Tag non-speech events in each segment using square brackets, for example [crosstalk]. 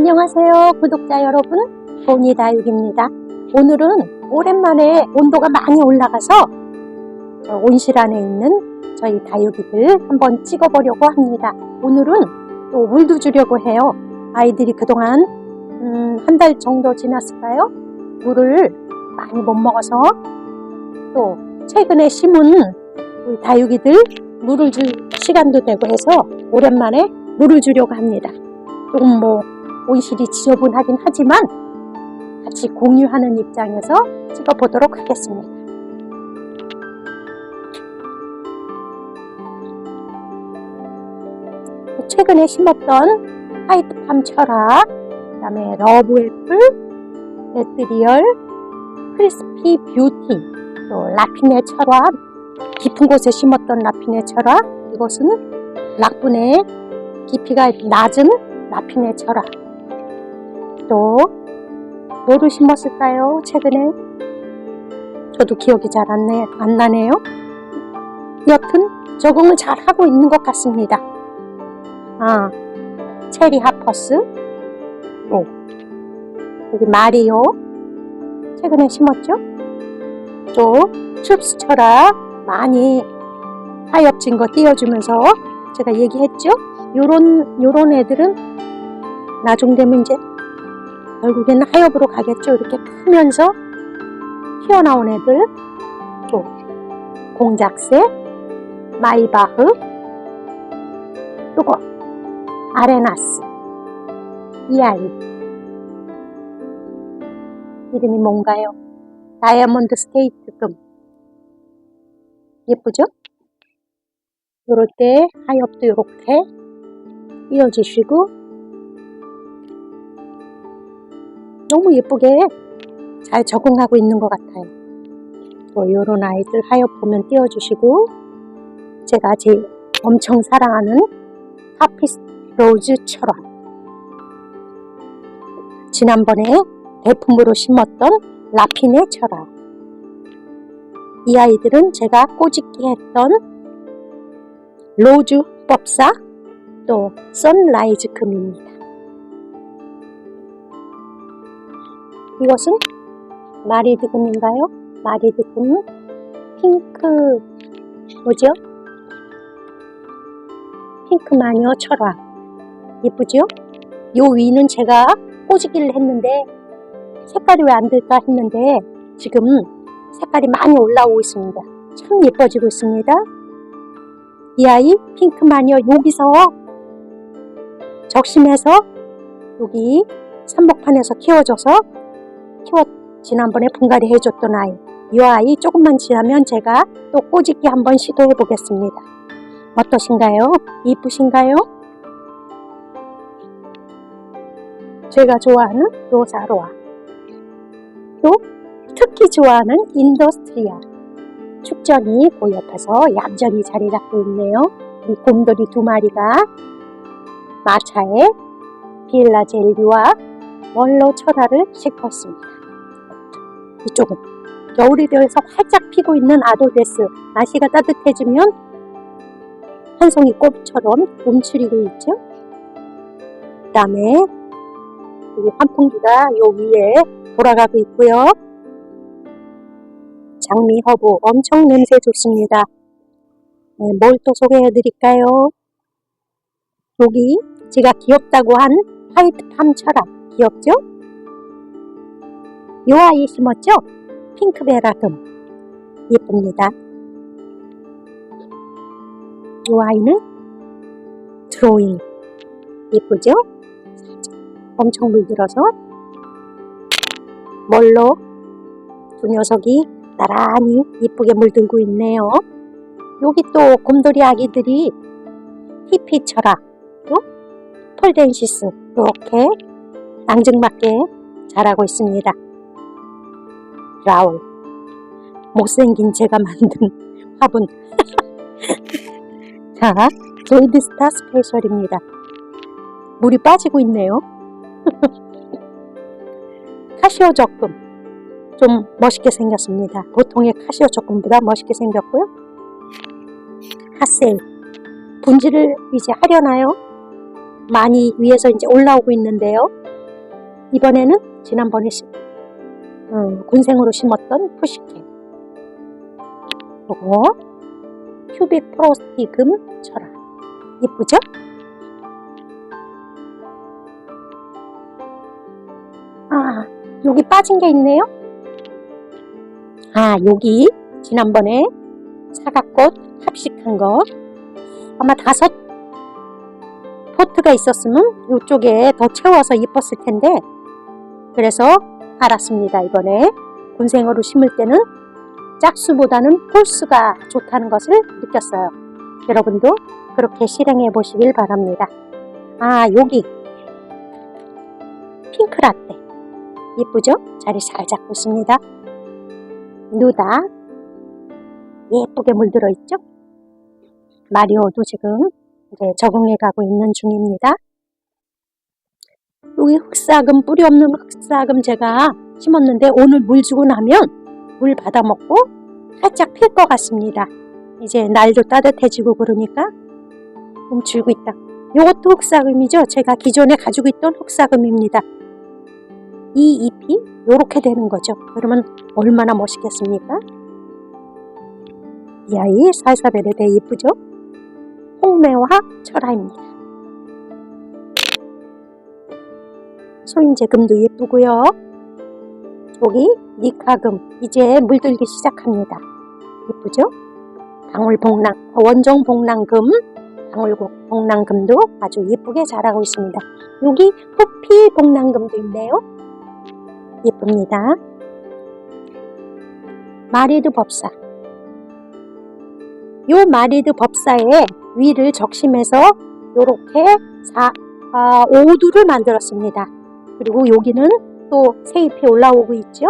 안녕하세요 구독자 여러분. 보니다육입니다. 오늘은 오랜만에 온도가 많이 올라가서 저 온실 안에 있는 저희 다육이들 한번 찍어 보려고 합니다. 오늘은 또 물도 주려고 해요. 아이들이 그동안 음, 한 달 정도 지났을까요? 물을 많이 못 먹어서 또 최근에 심은 우리 다육이들 물을 줄 시간도 되고 해서 오랜만에 물을 주려고 합니다. 조금 뭐 온실이 지저분하긴 하지만 같이 공유하는 입장에서 찍어보도록 하겠습니다. 최근에 심었던 화이트팜 철학, 그 다음에 러브애플, 레트리얼, 크리스피 뷰티, 또 라피네 철학, 깊은 곳에 심었던 라피네 철학, 이것은 락분의 깊이가 낮은 라피네 철학, 또 뭐를 심었을까요? 최근에 저도 기억이 잘 안 안 나네요. 여튼 적응을 잘 하고 있는 것 같습니다. 아, 체리 하퍼스, 또 여기 마리오 최근에 심었죠? 또 춥스 철학 많이 하엽진 거 띄워주면서 제가 얘기했죠? 요런 요런 애들은 나중 되면 이제 결국에는 하엽으로 가겠죠. 이렇게 크면서 튀어나온 애들, 또 공작새, 마이바흐, 요거 아레나스, 이 아이 이름이 뭔가요? 다이아몬드 스테이트금 예쁘죠? 요럴 때 하엽도 이렇게 띄워주시고 너무 예쁘게 잘 적응하고 있는 것 같아요. 또 요런 아이들 하엽 보면 띄워주시고 제가 제일 엄청 사랑하는 하피스 로즈 철화 지난번에 대품으로 심었던 라피네 철화 이 아이들은 제가 꼬집기 했던 로즈 법사 또 선라이즈 금입니다. 이것은 마리드금인가요? 마리드금 핑크 뭐죠? 핑크 마녀 철화 예쁘죠? 요 위는 제가 꼬지기를 했는데 색깔이 왜 안 될까 했는데 지금 색깔이 많이 올라오고 있습니다. 참 예뻐지고 있습니다. 이 아이 핑크 마녀 여기서 적심해서 여기 삼복판에서 키워줘서 키워 지난번에 분갈이 해줬던 아이 이 아이 조금만 지나면 제가 또 꼬집기 한번 시도해 보겠습니다 어떠신가요? 이쁘신가요? 제가 좋아하는 로사로아 또 특히 좋아하는 인더스트리아 축전이 그 옆에서 얌전히 자리 잡고 있네요 이 곰돌이 두 마리가 마차에 빌라 젤리와 원로 철화를 싣고 있습니다. 이쪽은 겨울이 되어서 활짝 피고 있는 아도데스 날씨가 따뜻해지면 한 송이 꽃처럼 움츠리고 있죠. 그 다음에 이 환풍기가 요 위에 돌아가고 있고요. 장미 허브 엄청 냄새 좋습니다. 네, 뭘또 소개해 드릴까요? 여기 제가 귀엽다고 한 화이트 팜 철학 귀엽죠? 요 아이 심었죠? 핑크베라금 예쁩니다. 요 아이는 드로잉 예쁘죠? 엄청 물들어서 멀로 두 녀석이 나란히 예쁘게 물들고 있네요. 여기 또 곰돌이 아기들이 히피 철학 또 폴덴시스 이렇게 앙증맞게 자라고 있습니다. 라울 못생긴 제가 만든 [laughs] 화분 [laughs] 자 조이드 스타 스페셜입니다. 물이 빠지고 있네요. [laughs] 카시오 적금 좀 멋있게 생겼습니다. 보통의 카시오 적금보다 멋있게 생겼고요. 핫세일 분질을 이제 하려나요? 많이 위에서 이제 올라오고 있는데요. 이번에는 지난번에 심, 음, 군생으로 심었던 푸시캔. 요거 큐빅 프로스티금 철화. 예쁘죠? 아, 여기 빠진 게 있네요. 아, 여기 지난번에 사과꽃 합식한 거 아마 다섯 포트가 있었으면 이쪽에 더 채워서 이뻤을 텐데 그래서 알았습니다. 이번에 군생어로 심을 때는 짝수보다는 홀수가 좋다는 것을 느꼈어요. 여러분도 그렇게 실행해 보시길 바랍니다. 아, 여기 핑크 라떼 예쁘죠? 자리 잘 잡고 있습니다. 누다 예쁘게 물들어 있죠? 마리오도 지금 이제 적응해 가고 있는 중입니다. 여기 흑사금 뿌리 없는 흑사금 제가 심었는데 오늘 물 주고 나면 물 받아 먹고 살짝 필 것 같습니다. 이제 날도 따뜻해지고 그러니까 좀 줄고 있다. 이것도 흑사금이죠. 제가 기존에 가지고 있던 흑사금입니다. 이 잎이 이렇게 되는 거죠. 그러면 얼마나 멋있겠습니까? 이 아이 살사베르데 예쁘죠? 홍매화 철화입니다. 소인제금도 예쁘고요. 여기 니카금 이제 물들기 시작합니다. 예쁘죠? 방울복랑 원종 복랑금 방울복랑금도 아주 예쁘게 자라고 있습니다. 여기 호피 복랑금도 있네요. 예쁩니다. 마리드 법사 요 마리드 법사의 위를 적심해서 이렇게 사, 아, 오두를 만들었습니다. 그리고 여기는 또 새잎이 올라오고 있죠.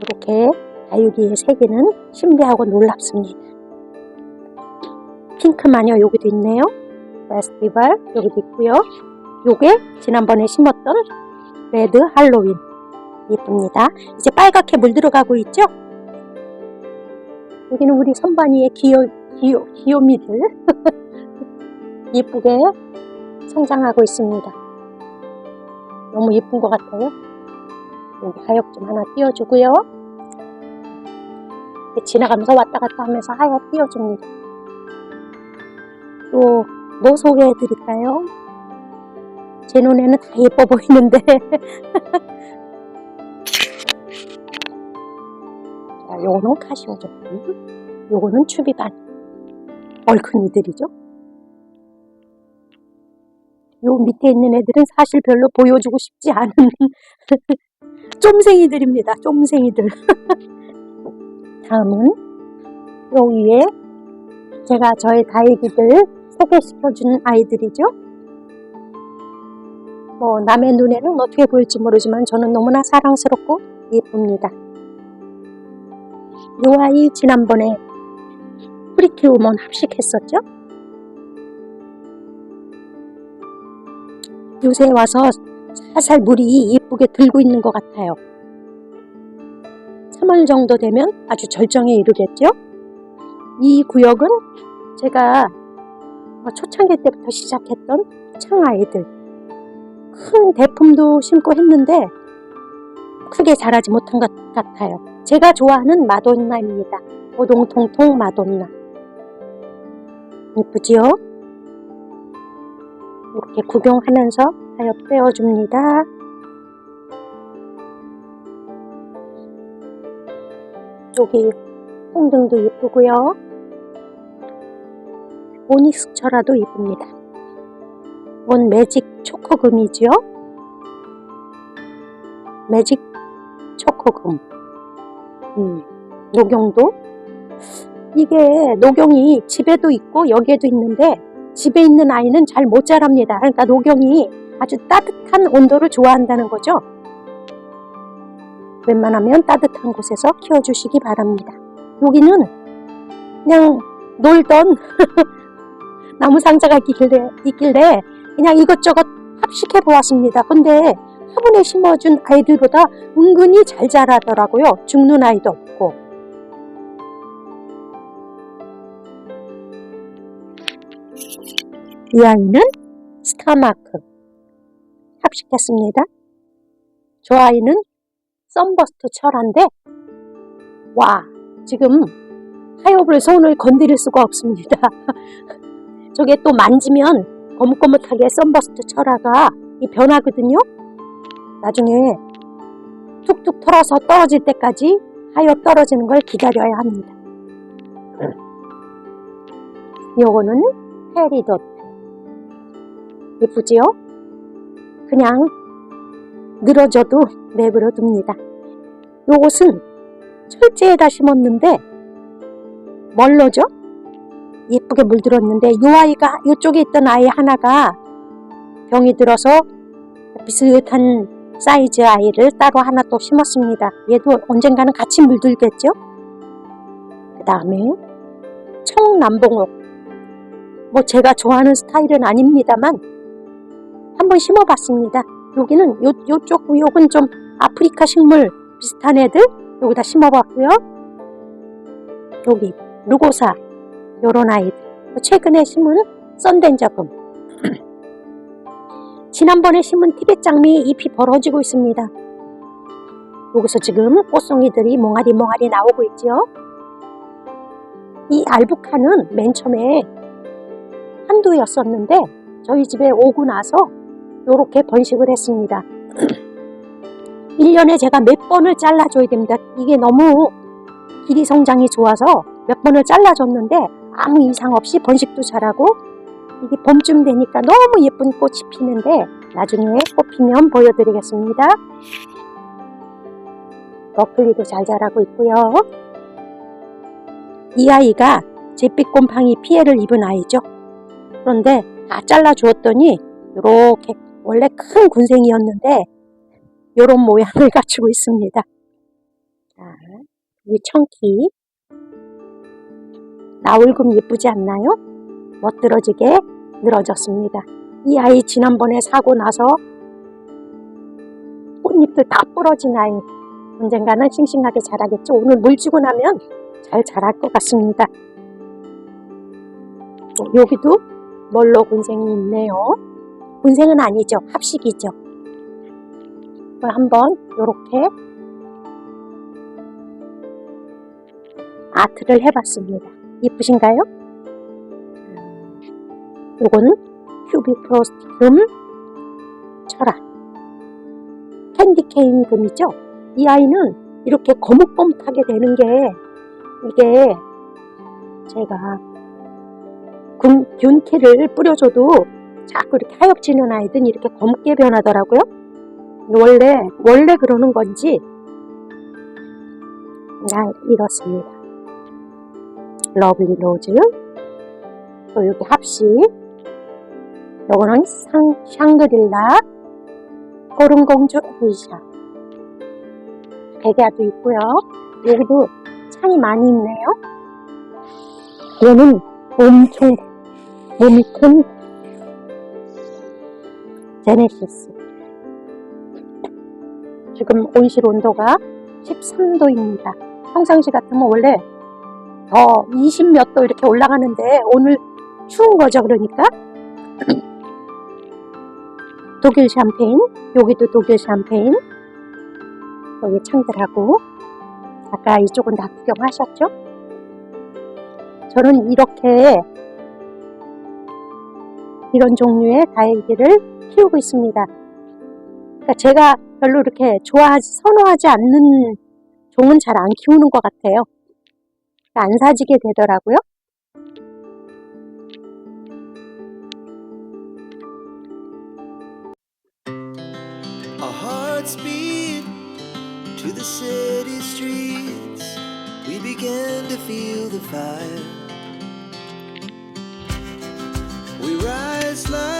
이렇게 다육이의 세계는 신비하고 놀랍습니다. 핑크 마녀 여기도 있네요. 페스티벌 여기도 있고요. 요게 지난번에 심었던 레드 할로윈 예쁩니다. 이제 빨갛게 물들어가고 있죠. 여기는 우리 선반이의 귀여, 귀요, 귀요미들 예쁘게 성장하고 있습니다. 너무 예쁜 것 같아요. 여기 하엽 좀 하나 띄워주고요. 지나가면서 왔다 갔다 하면서 하엽 띄워줍니다. 또 뭐 소개해 드릴까요? 제 눈에는 다 예뻐 보이는데 [laughs] 자, 요거는 카시오조금 요거는 추비반 얼큰이들이죠. 요 밑에 있는 애들은 사실 별로 보여주고 싶지 않은 [laughs] 쫌생이들입니다. 쫌생이들. [laughs] 다음은 요 위에 제가 저의 다육이들 소개시켜주는 아이들이죠. 뭐 남의 눈에는 어떻게 보일지 모르지만 저는 너무나 사랑스럽고 예쁩니다. 요 아이 지난번에 프리키 우먼 합식했었죠. 요새 와서 살살 물이 예쁘게 들고 있는 것 같아요. 3월 정도 되면 아주 절정에 이르겠죠. 이 구역은 제가 초창기 때부터 시작했던 창아이들 큰 대품도 심고 했는데 크게 자라지 못한 것 같아요. 제가 좋아하는 마돈나입니다. 오동통통 마돈나. 예쁘지요? 이렇게 구경하면서 하엽 떼어줍니다. 여기 홍등도 예쁘고요. 오닉스철화도 예쁩니다. 원 매직 초코금이지요. 매직 초코금. 음, 녹용도 이게 녹용이 집에도 있고 여기에도 있는데 집에 있는 아이는 잘 못 자랍니다. 그러니까 녹용이 아주 따뜻한 온도를 좋아한다는 거죠. 웬만하면 따뜻한 곳에서 키워주시기 바랍니다. 여기는 그냥 놀던 [laughs] 나무 상자가 있길래, 있길래 그냥 이것저것 합식해 보았습니다. 근데 화분에 심어준 아이들보다 은근히 잘 자라더라고요. 죽는 아이도 없고. 이 아이는 스타마크 합식했습니다. 저 아이는 썬버스트 철화인데 와 지금 하엽을 손을 건드릴 수가 없습니다. [laughs] 저게 또 만지면 거뭇거뭇하게 썬버스트 철화가 이 변하거든요. 나중에 툭툭 털어서 떨어질 때까지 하엽 떨어지는 걸 기다려야 합니다. [clears throat] 요거는 페리도트 예쁘지요? 그냥 늘어져도 내버려 둡니다. 요것은 철제에다 심었는데 멀로죠? 예쁘게 물들었는데 요 아이가 요쪽에 있던 아이 하나가 병이 들어서 비슷한 사이즈 아이를 따로 하나 또 심었습니다. 얘도 언젠가는 같이 물들겠죠? 그 다음에 청남봉옥 뭐 제가 좋아하는 스타일은 아닙니다만 한번 심어봤습니다. 여기는 요, 요쪽 구역은 좀 아프리카 식물 비슷한 애들 여기다 심어봤고요. 여기 루고사 요런 아이들 최근에 심은 썬덴저금 [clears throat] 지난번에 심은 티벳 장미 잎이 벌어지고 있습니다. 여기서 지금 꽃송이들이 몽아리 몽아리 나오고 있지요. 이 알부카는 맨 처음에 한두였었는데 저희 집에 오고 나서 이렇게 번식을 했습니다. [clears throat] 1년에 제가 몇 번을 잘라줘야 됩니다. 이게 너무 길이 성장이 좋아서 몇 번을 잘라줬는데 아무 이상 없이 번식도 잘하고 이게 봄쯤 되니까 너무 예쁜 꽃이 피는데 나중에 꽃 피면 보여드리겠습니다. 러플리도 잘 자라고 있고요. 이 아이가 잿빛 곰팡이 피해를 입은 아이죠. 그런데 다 잘라주었더니 이렇게 원래 큰 군생이었는데 이런 모양을 [laughs] 갖추고 있습니다. 자, 이 청키 나울금 예쁘지 않나요? 멋들어지게 늘어졌습니다. 이 아이 지난번에 사고 나서 꽃잎들 다 부러진 아이 언젠가는 싱싱하게 자라겠죠. 오늘 물 주고 나면 잘 자랄 것 같습니다. 어, 여기도 멀로 군생이 있네요. 군생은 아니죠. 합식이죠. 이걸 한번 이렇게 아트를 해봤습니다. 예쁘신가요? 요거는 큐비프로스티 금 철화 캔디 케인 금이죠. 이 아이는 이렇게 거뭇거뭇하게 되는 게 이게 제가 균, 균키를 뿌려줘도 자꾸 이렇게 하얗지는 아이든 이렇게 검게 변하더라고요. 원래 원래 그러는 건지 나 이렇습니다. 러블리 로즈 또 여기 합식 요거는 상, 샹그릴라 고른공주 에이샤 백야도 있고요. 여기도 창이 많이 있네요. 얘는 엄청 몸이 큰 제네시스. 지금 온실 온도가 13도입니다. 평상시 같으면 원래 더 20 몇 도 이렇게 올라가는데 오늘 추운 거죠, 그러니까. [clears throat] 독일 샴페인, 여기도 독일 샴페인, 여기 창들하고, 아까 이쪽은 다 구경하셨죠? 저는 이렇게 이런 종류의 다육이를 키우고 있습니다. 그러니까 제가 별로 이렇게 좋아하지, 선호하지 않는 종은 잘 안 키우는 것 같아요. 안 사지게 되더라고요. We rise like